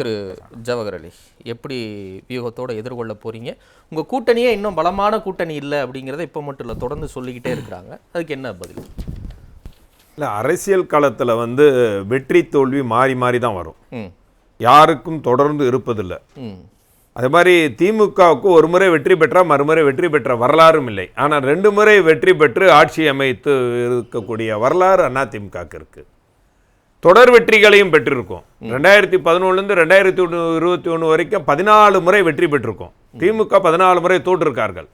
திரு ஜவஹர் அலி எப்படி வியூகத்தோட எதிர்கொள்ள போறீங்க? உங்க கூட்டணியே இன்னும் பலமான கூட்டணி இல்லை அப்படிங்கிறத இப்போ மட்டும் இல்லை தொடர்ந்து சொல்லிக்கிட்டே இருக்கிறாங்க. அதுக்கு என்ன பதில்? இல்லை அரசியல் களத்தில் வந்து வெற்றி தோல்வி மாறி மாறி தான் வரும். ம். யாருக்கும் தொடர்ந்து இருப்பதில்லை. ம். அதே மாதிரி திமுகவுக்கு ஒரு முறை வெற்றி பெற்றா மறுமுறை வெற்றி பெற்ற வரலாறும் இல்லை. ஆனால் ரெண்டு முறை வெற்றி பெற்று ஆட்சி அமைத்து இருக்கக்கூடிய வரலாறு அதிமுகவுக்கு இருக்கு. தொடர் வெற்றிகளையும் பெற்றிருக்கோம். ரெண்டாயிரத்தி பதினொன்றுலேருந்து ரெண்டாயிரத்தி ஒன்று இருபத்தி ஒன்று வரைக்கும் பதினாலு முறை வெற்றி பெற்றிருக்கோம். திமுக பதினாலு முறை தோற்றிருக்கார்கள்.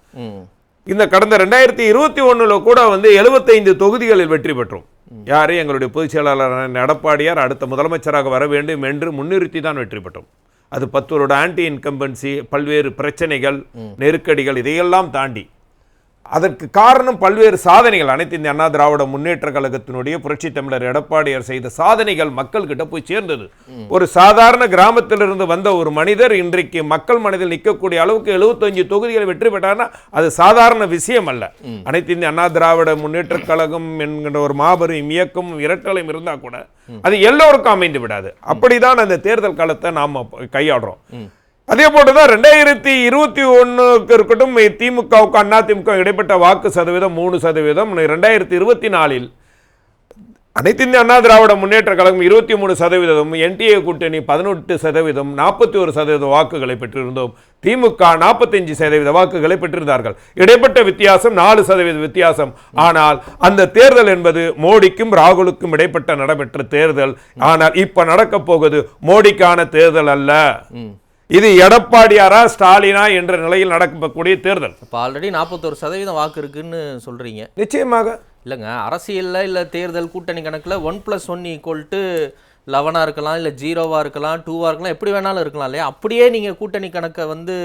இந்த கடந்த ரெண்டாயிரத்தி இருபத்தி ஒண்ணுல கூட வந்து எழுபத்தைந்து தொகுதிகளில் வெற்றி பெற்றோம். யாரு? எங்களுடைய பொதுச் செயலாளர் எடப்பாடியார் அடுத்த முதலமைச்சராக வர வேண்டும் என்று முன்னிறுத்தி தான் வெற்றி பெற்றோம். அது பத்தோரோட ஆன்டி இன்கம்பன்சி பல்வேறு பிரச்சனைகள் நெருக்கடிகள் இதையெல்லாம் தாண்டி அதற்கு காரணம் பல்வேறு சாதனைகள். அனைத்து இந்திய அண்ணா திராவிட முன்னேற்ற கழகத்தினுடைய புரட்சி தமிழர் எடப்பாடியார் செய்த சாதனைகள் மக்கள் கிட்ட போய் சேர்ந்தது. ஒரு சாதாரண கிராமத்திலிருந்து வந்த ஒரு மனிதர் இன்றைக்கு மக்கள் மனதில் நிற்கக்கூடிய அளவுக்கு 75 தொகுதிகளை வெற்றி பெற்றார்னா அது சாதாரண விஷயம் அல்ல. அனைத்து இந்திய அண்ணா திராவிட முன்னேற்ற கழகம் என்கின்ற ஒரு மாபெரும் இயக்கம் இரட்டலையும் இருந்தா கூட அது எல்லோருக்கும் அமைந்து விடாது. அப்படிதான் அந்த தேர்தல் காலத்தை நாம கையாடுறோம் அதே போலதான் ரெண்டாயிரத்தி இருபத்தி ஒன்றுக்கு இருக்கட்டும் திமுகவுக்கு அண்ணா திமுக இடைப்பட்ட வாக்கு சதவீதம் மூணு சதவீதம். ரெண்டாயிரத்தி இருபத்தி நாலில் அனைத்து இந்திய அண்ணா திராவிட முன்னேற்ற கழகம் இருபத்தி மூணு சதவீதம் என்டிஏ கூட்டணி பதினெட்டு சதவீதம் நாற்பத்தி ஒரு சதவீத வாக்குகளை பெற்றிருந்தோம். திமுக நாற்பத்தஞ்சு சதவீத வாக்குகளை பெற்றிருந்தார்கள். இடைப்பட்ட வித்தியாசம் நாலு சதவீத வித்தியாசம். ஆனால் அந்த தேர்தல் என்பது மோடிக்கும் ராகுலுக்கும் இடைப்பட்ட நடைபெற்ற தேர்தல். ஆனால் இப்போ நடக்கப் போகுது மோடிக்கான தேர்தல் அல்ல. இது எடப்பாடியாரா ஸ்டாலினா என்ற நிலையில் நடக்கக்கூடிய தேர்தல்? இப்போ ஆல்ரெடி நாற்பத்தோரு சதவீதம் வாக்கு இருக்குன்னு சொல்றீங்க. நிச்சயமாக. இல்லைங்க அரசியல்ல இல்லை தேர்தல் கூட்டணி கணக்குல one plus one equal to லெவனாக இருக்கலாம் இல்லை ஜீரோவாக இருக்கலாம் டூவாக இருக்கலாம் எப்படி வேணாலும் இருக்கலாம் இல்லையா? அப்படியே நீங்கள் கூட்டணி கணக்கை வந்து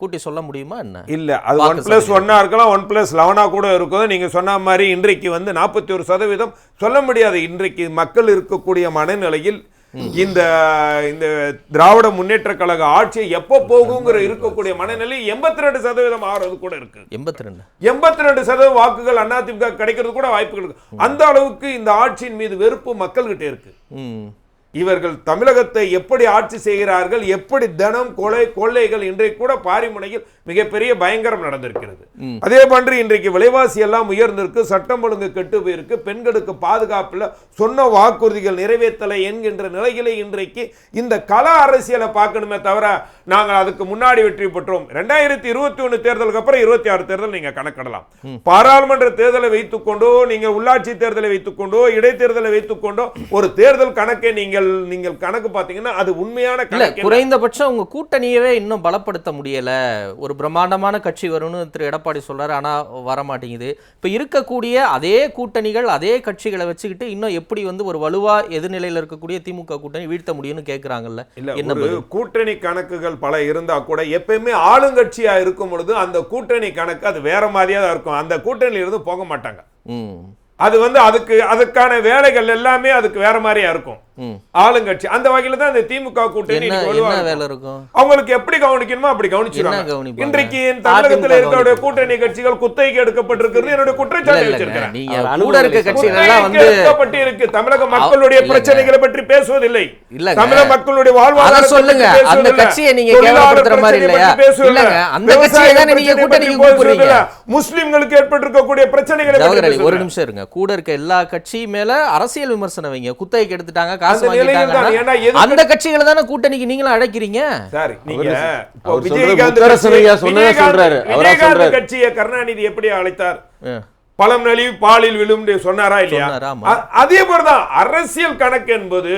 கூட்டி சொல்ல முடியுமா என்ன? இல்ல அது ஒன் பிளஸ் ஒன்னா இருக்கலாம் ஒன் பிளஸ் லெவனா கூட இருக்கும். நீங்க சொன்ன மாதிரி இன்றைக்கு வந்து நாற்பத்தி ஒரு சதவீதம் சொல்ல முடியாது. இன்றைக்கு மக்கள் இருக்கக்கூடிய மனநிலையில் இந்த இந்த திராவிட முன்னேற்ற கழக ஆட்சி எப்போ போகுங்கிற இருக்கக்கூடிய மனநிலை எண்பத்தி ரெண்டு சதவீதம் ஆகிறது கூட இருக்கு. எண்பத்தி ரெண்டு எண்பத்தி ரெண்டு சதவீத வாக்குகள் அதிமுக கிடைக்கிறது கூட வாய்ப்புகள் இருக்கு. அந்த அளவுக்கு இந்த ஆட்சியின் மீது வெறுப்பு மக்கள்கிட்ட இருக்கு. இவர்கள் தமிழகத்தை எப்படி ஆட்சி செய்கிறார்கள் எப்படி தனம் கொலை கொள்ளைகள் இன்றைக்கு கூட பாரிமுனையில் மிகப்பெரிய பயங்கரம் நடந்திருக்கிறது. அதே போன்று இன்றைக்கு விலைவாசி எல்லாம் உயர்ந்திருக்கு சட்டம் ஒழுங்கு கெட்டு போயிருக்கு பெண்களுக்கு பாதுகாப்பில் சொன்ன வாக்குறுதிகள் நிறைவேற்றலை என்கின்ற நிலையிலே இன்றைக்கு இந்த கள அரசியலை பார்க்கணுமே தவிர நாங்கள் அதுக்கு முன்னாடி வெற்றி பெற்றோம். ரெண்டாயிரத்தி இருபத்தி ஒன்று தேர்தலுக்கு அப்புறம் இருபத்தி ஆறு தேர்தல் நீங்க கணக்கிடலாம். பாராளுமன்ற தேர்தலை வைத்துக்கொண்டோ நீங்கள் உள்ளாட்சி தேர்தலை வைத்துக்கொண்டோ இடைத்தேர்தலை வைத்துக்கொண்டோ ஒரு தேர்தல் கணக்கை நீங்கள் நீங்கள் கணக்கு பார்த்தீங்கன்னா அது உண்மையான கணக்கு. குறைந்தபட்சம் உங்க கூட்டணியவே இன்னும் பலப்படுத்த முடியல. ஒரு பிரம்மாண்டமான கட்சி வரும்னு திரு எடப்பாடி சொல்றாரு ஆனா வர மாட்டேங்குது இப்ப இருக்கக்கூடிய அதே கூட்டணிகள் அதே கட்சிகளை வச்சுக்கிட்டு இன்னும் எப்படி வந்து ஒரு வலுவா எதிர்நிலையில இருக்கக்கூடிய திமுக கூட்டணி வீழ்த்த முடியும்னு கேக்குறாங்கல்ல? இல்ல? கூட்டணி கணக்குகள் பல இருந்தா கூட எப்பயுமே ஆளுங்கட்சியா இருக்கும் பொழுது அந்த கூட்டணி கணக்கு அது வேற மாதிரியா தான் இருக்கும். அந்த கூட்டணியில இருந்து போக மாட்டாங்க. அது வந்து அதுக்கு அதுக்கான வேலைகள் எல்லாமே அதுக்கு வேற மாதிரியா இருக்கும். ஆளுங்கட்சி அந்த வகையில தான் இந்த திமுக கூட்டணி அவங்களுக்கு எப்படி கவனிக்கணுமோ அப்படி கவனிச்சிருவாங்க? இன்றைக்கு தமிழகத்தில் இருக்கக்கூடிய. கூட்டணி கட்சிகள் குத்தகைக்கு எடுக்கப்பட்டிருக்கிறது என்னுடைய இல்ல குற்றச்சாட்டு வச்சிருக்கிறேன் இருக்க இல்லை. தமிழக மக்களுடைய. பிரச்சனைகளை பற்றி பேசுவதில்லை இல்லைங்க. தமிழக மக்களுடைய அத வாழ்வாதாரத்தை சொல்லுங்க அந்த. கட்சியை நீங்க கேவலப்படுத்துற மாதிரி இல்லையா. இல்லங்க அந்த கட்சியை தானே நீங்க கூட்டணிக்கு கூப்பிடுறீங்க. முஸ்லிம்களுக்கு ஏற்பட்டிருக்கக்கூடிய பிரச்சனைகளை ஒரு. நிமிஷம் இருங்க கூட இருக்க எல்லா கட்சி மேல அரசியல் விமர்சனம் வைங்க குத்தகைக்கு எடுத்துட்டாங்க காசு அந்த கட்சிகளை தானே கூட்டணிக்கு நீங்களும் அழைக்கிறீங்க? சார் நீங்க விஜயகாந்த். கட்சியை கருணாநிதி எப்படி அழைத்தார். பழம் நழுவி பாலில் விழும் சொன்னாரா இல்லையா? அதே போலதான் அரசியல் கணக்கு என்பது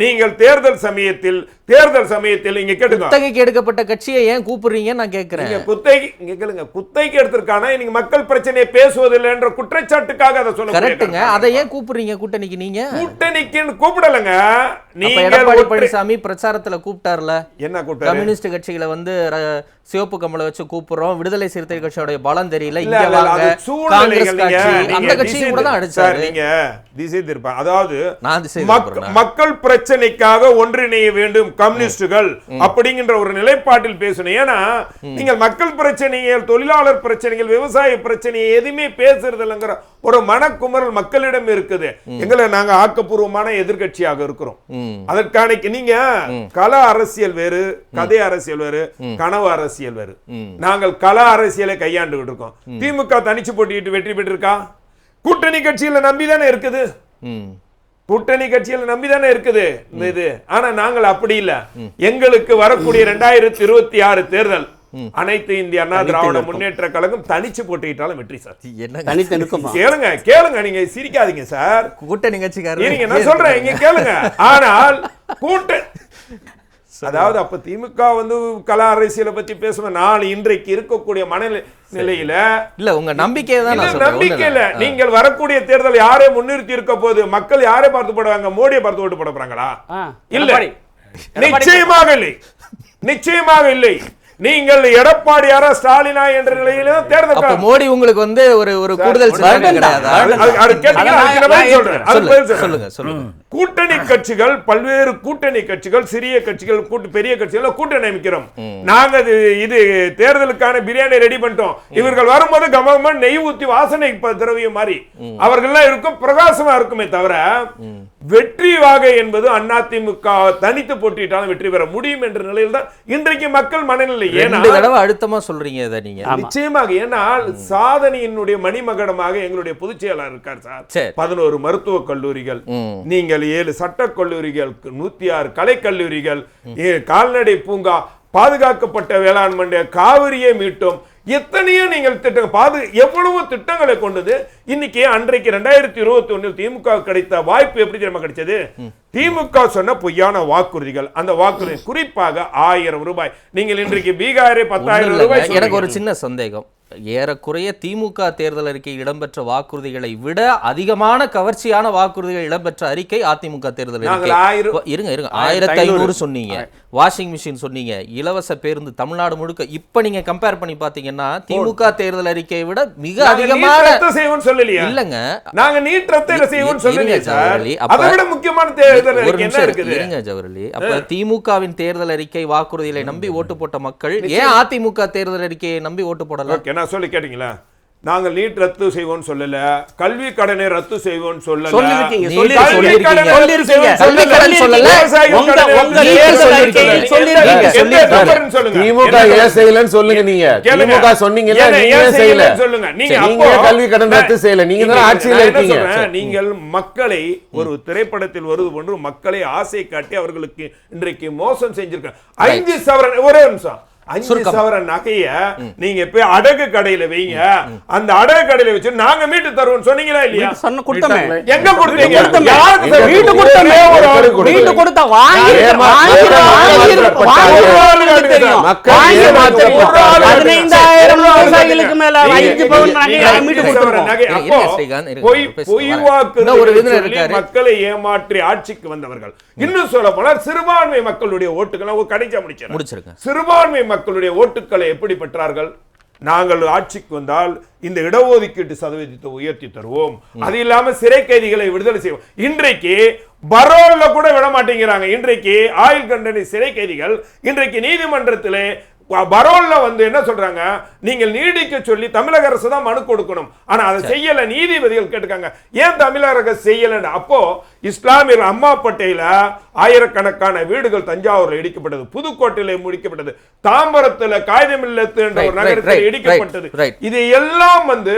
நீங்கள் தேர்தல் சமயத்தில் தேர்தல் சமயத்தில் இங்க கேட்டுங்க குத்தகைக்கு எடுக்கப்பட்ட கட்சியை ஏன் கூப்பிடுறீங்கன்னு நான் கேட்கிறேன். நீங்க குத்தகை இங்க கேளுங்க. குத்தகைக்கு எடுத்திருக்கானா? நீங்க மக்கள் பிரச்சனையை பேசுவதில்லை என்ற குற்றச்சாட்டுக்காக அதை சொல்ல கரெக்ட்டுங்க அதை ஏன் கூப்பிடுறீங்க கூட்டணிக்கு நீங்க? கூட்டணிக்குன்னு கூப்பிடலங்க. நீங்க எடப்பாடி பழனிசாமி பிரச்சாரத்துல கூப்பிட்டார்ல. என்ன கூப்பிட்டாரு? கம்யூனிஸ்ட் கட்சிகளை வந்து சிவப்பு கம்பளை வச்சு கூப்பிடுறோம். விடுதலை சிறுத்தை கட்சியோட பலம் தெரியல. இங்க வாங்க காங்கிரஸ் கட்சி அந்த திசை கட்சியும் கூட தான் திரு- சார், அடிச்சாரு நீங்க திசை திருப்ப அதாவது? மக்கள் பிரச்சனை பிரச்சனைக்காக ஒன்றிணைய வேண்டும் கம்யூனிஸ்டுகள் அப்படிங்கிற ஒரு நிலைப்பாட்டில் பேசணும். ஏன்னா நீங்கள் மக்கள் பிரச்சனைகள் தொழிலாளர் பிரச்சனைகள் விவசாய பிரச்சனையை எதுவுமே பேசுறது இல்லைங்கிற ஒரு மனக்குமரல் மக்களிடம் இருக்குது. எங்களை நாங்க ஆக்கப்பூர்வமான எதிர்க்கட்சியாக இருக்கிறோம். அதற்கான நீங்க கள அரசியல் வேறு கதை அரசியல் வேறு கனவு அரசியல் வேறு. நாங்கள் கள அரசியலை கையாண்டுகிட்டு இருக்கோம். திமுக தனிச்சு போட்டிட்டு வெற்றி பெற்றிருக்கா? கூட்டணி கட்சியில நம்பி தானே இருக்குது கூட்டணி கட்சியில நம்பி தானே இருக்குது? இந்த இது. ஆனா நாங்கள் அப்படி இல்ல. எங்களுக்கு வரக்கூடிய ரெண்டாயிரத்தி இருபத்தி ஆறு தேர்தல். அனைத்து இந்திய அண்ணா திராவிட முன்னேற்ற கழகம் தனிச்சு போட்டிட்டாலும் வெற்றி சார். என்ன தனித்து நிற்குமா? கேளுங்க கேளுங்க நீங்க சிரிக்காதீங்க சார். கூட்டணி கட்சிக்காரர் இருங்க நான் சொல்றேன் இங்க கேளுங்க. ஆனால் கூட்ட. அதாவது அப்ப திமுக வந்து கலா அரசியலை பத்தி பேசுவேன் நான் இன்றைக்கு இருக்கக்கூடிய மனநிலையில இல்ல உங்க நம்பிக்கையை தான் இல்ல, நான் சொல்றேன் நம்பிக்கை இல்ல. நீங்கள் வரக்கூடிய தேர்தல் யாரை முன்னிறுத்தி இருக்க போது மக்கள் யாரை பார்த்து போடுவாங்க? மோடியை பார்த்து ஓட்டு போட போறாங்களா? இல்ல. நிச்சயமாக இல்லை. நிச்சயமாக இல்லை. நீங்கள் எடப்பாடியாரா ஸ்டாலினா என்ற நிலையில தேர்தல் அப்ப க- மோடி உங்களுக்கு வந்து ஒரு ஒரு கூடுதல் சொல்லுங்க. சொல்லுங்க சொல்லுங்க. கூட்டணி கட்சிகள் பல்வேறு கூட்டணி கட்சிகள் சிறிய கட்சிகள் கூட்டு பெரிய கட்சிகள் கூட்டணி அமைக்கிறோம். நாங்க இது தேர்தலுக்கான பிரியாணி ரெடி பண்ணிட்டோம். இவர்கள் வரும்போது கவர்மெண்ட் நெய் ஊத்தி வாசனை திரவியம் மாதிரி. அவர்கள்லாம் இருக்கும் பிரகாசமா இருக்குமே தவிர வெற்றி வாகை என்பது அதிமுக தனித்து போட்டிட்டாலும் வெற்றி பெற முடியும் என்ற நிலையில் தான் இன்றைக்கு மக்கள் மனநிலை. ஏன்னா அழுத்தமா சொல்றீங்க இதை நீங்க. நிச்சயமாக ஏன்னால் சாதனையினுடைய மணிமகடமாக எங்களுடைய பொதுச் செயலாளர் இருக்கார் சார். பதினோரு மருத்துவக் கல்லூரிகள். ம். கல்லூரிகள் ஏழு சட்டக்கல்லூரிகள் கல்லூரிகள் ஆறு கலைக்கல்லூரிகள் கால்நடை பூங்கா பாதுகாக்கப்பட்ட வேளாண் மண்டல காவிரியை மீட்டும். எத்தனையோ நீங்கள் திட்டங்கள் பாது எவ்வளவு திட்டங்களை கொண்டது. இன்னைக்கு அன்றைக்கு ரெண்டாயிரத்தி இருபத்தி ஒண்ணில் திமுக கிடைத்த வாய்ப்பு எப்படி தெரியுமா கிடைச்சது? திமுக சொன்ன பொய்யான வாக்குறுதிகள். அந்த வாக்குறுதி குறிப்பாக ஆயிரம் ரூபாய். நீங்கள் இன்றைக்கு பீகாரே பத்தாயிரம். ரூபாய் எனக்கு ஒரு. சின்ன சந்தேகம். ஏறக்குறைய திமுக தேர்தல் அறிக்கை இடம்பெற்ற வாக்குறுதிகளை விட அதிகமான கவர்ச்சியான வாக்குறுதிகள் இடம்பெற்ற அறிக்கை அதிமுக தேர்தல் இருங்க இருங்க. ஆயிரத்தி ஐநூறு. சொன்னீங்க. வாஷிங் மிஷின் சொன்னீங்க. இலவச பேருந்து தமிழ்நாடு முழுக்க. இப்ப நீங்க கம்பேர் பண்ணி பாத்தீங்கன்னா திமுக தேர்தல் அறிக்கையை விட மிக அதிகமான இல்லங்க. நாங்க நீட் ரத்து அதை விட முக்கியமான என்ன இருங்க ஜவஹர்லி. அப்ப திமுகவின் தேர்தல் அறிக்கை வாக்குறுதிகளை நம்பி ஓட்டு போட்ட மக்கள் ஏன் அதிமுக தேர்தல் அறிக்கையை நம்பி ஓட்டு போடல? ஓகே நான் சொல்லி கேட்டீங்களா? நாங்கள் நீட் ரத்து செய்வோம்னு சொல்லல. கல்வி கடனை ரத்து செய்வோம்னு சொல்லல. சொல்லுங்க. திமுக ஏன்? செய்யலன்னு சொல்லுங்க நீங்க. திமுக ஏன் செய்யல? செய்யலன்னு சொல்லுங்க. நீங்க கல்வி கடன் ரத்து செய்யல. நீங்க தான் ஆட்சியில இருக்கீங்க. சொல்றேன், நீங்கள் மக்களை ஒரு திரைப்படத்தில் வருவது போன்று மக்களை ஆசை காட்டி அவர்களுக்கு இன்றைக்கு மோசம் செஞ்சிருக்க ஐந்து சவரன் ஒரே நிமிஷம். அஞ்சு சுருக்கம். சவரன் நகைய நீங்க போய் அடகு கடையில வைங்க. அந்த அடகு கடையில வச்சு நாங்க மீட்டு தருவோம் சொன்னீங்களா இல்லையா? சொன்ன கொடுத்தமே. எங்க கொடுத்தீங்க? கொடுத்தோமே. யாருக்கு எங்க தருவீங்க? வீட்டு கொடுத்தோமே. ஒரே ஒரு ஆள் கொடுத்தோமே. வீட்டு கொடுத்தா வாங்கி ஏமா- வாங்கி மக்கள். பதினைந்தாயிரம் விவசாயிகளுக்கு மேல ஐந்து பவுன் மீட்டு ஏமாற்றி ஆட்சிக்கு வந்தவர்கள். இன்னும் சொல்ல போனால் சிறுபான்மை மக்களுடைய ஓட்டுகளை கடைச்சா முடிச்சிருங்க. சிறுபான்மை மக்களுடைய ஓட்டுக்களை எப்படி பெற்றார்கள்? நாங்கள் ஆட்சிக்கு வந்தால் இந்த இடஒதுக்கீட்டு சதவீதத்தை உயர்த்தி தருவோம். அது இல்லாம சிறை கைதிகளை விடுதலை செய்வோம். இன்றைக்கு பரோல்ல கூட விட மாட்டேங்கிறாங்க. இன்றைக்கு ஆயுள் கண்டனை சிறை கைதிகள் இன்றைக்கு நீதிமன்றத்திலே பரோல்ல வந்து என்ன சொல்றாங்க? நீங்கள் நீடிக்க சொல்லி தமிழக அரசு தான் மனு கொடுக்கணும். ஆனா அதை செய்யல நீதிபதிகள் கேட்டுக்காங்க ஏன் தமிழக அரசு செய்யலன்னு? அப்போ இஸ்லாமியர் அம்மாப்பேட்டையில ஆயிரக்கணக்கான வீடுகள் தஞ்சாவூர்ல இடிக்கப்பட்டது. புதுக்கோட்டையில முடிக்கப்பட்டது. தாம்பரத்துல காகிதமில்லத்து என்ற ஒரு நகரத்தில் இடிக்கப்பட்டது. இது எல்லாம் வந்து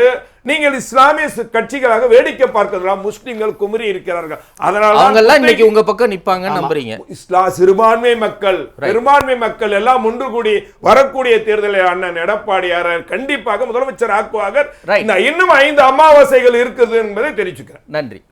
நீங்கள் இஸ்லாமிய கட்சிகளாக வேடிக்கை பார்க்கிறதெல்லாம் முஸ்லிம்கள் குமரி இருக்கிறார்கள். அதனால இன்னைக்கு உங்க பக்கம் நிப்பாங்கன்னு நம்புறீங்க. இஸ்லா சிறுபான்மை மக்கள் பெரும்பான்மை மக்கள் எல்லாம் ஒன்று கூடி வரக்கூடிய தேர்தலில் அண்ணன் எடப்பாடியார் கண்டிப்பாக முதலமைச்சர். இந்த இன்னும் ஐந்து அமாவாசைகள் இருக்குது என்பதை தெரிவிச்சுக்கிறேன். நன்றி.